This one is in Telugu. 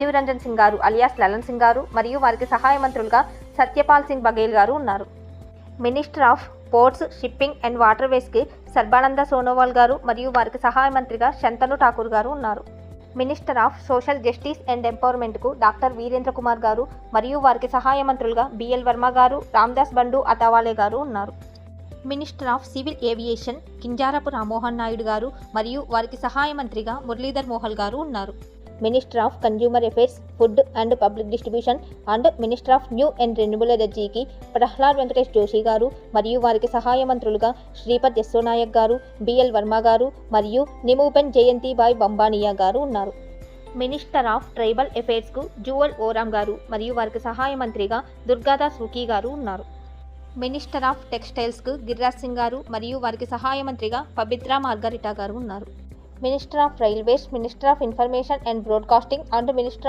శివరంజన్ సింగ్ గారు అలియాస్ లలన్ సింగ్ గారు మరియు వారికి సహాయ మంత్రులుగా సత్యపాల్ సింగ్ బఘేల్ గారు ఉన్నారు. Minister of ports shipping and వాటర్వేస్కి Sarbananda Sonowal గారు మరియు వారికి సహాయ మంత్రిగా శంతను ఠాకూర్ గారు ఉన్నారు. Minister of social justice and ఎంపవర్మెంట్కు doctor Virendra Kumar గారు మరియు వారికి సహాయ మంత్రులుగా బిఎల్ వర్మ గారు రామ్దాస్ బండు అతావాలే గారు ఉన్నారు. Minister of civil aviation Kinjarapu Rammohan Naidu గారు మరియు వారికి సహాయ మంత్రిగా మురళీధర్ మోహల్ గారు ఉన్నారు. Minister of consumer affairs food and public distribution and minister of new and renewable ఎనర్జీకి ప్రహ్లాద్ వెంకటేష్ జోషి గారు మరియు వారికి సహాయ మంత్రులుగా శ్రీపద్ యశ్వనాయక్ గారు బిఎల్ వర్మ గారు మరియు నిమూపెన్ జయంతిబాయ్ బంబానియా గారు ఉన్నారు. మినిస్టర్ ఆఫ్ ట్రైబల్ అఫైర్స్కు జువల్ ఓరామ్ గారు మరియు వారికి సహాయ మంత్రిగా దుర్గాదాస్ రుకీ గారు ఉన్నారు. మినిస్టర్ ఆఫ్ టెక్స్టైల్స్కు గిరిరాజ్ సింగ్ గారు మరియు వారికి సహాయ మంత్రిగా పబిత్రా మార్గరిటా గారు ఉన్నారు. Minister of Railways, Minister of Information and Broadcasting and Minister of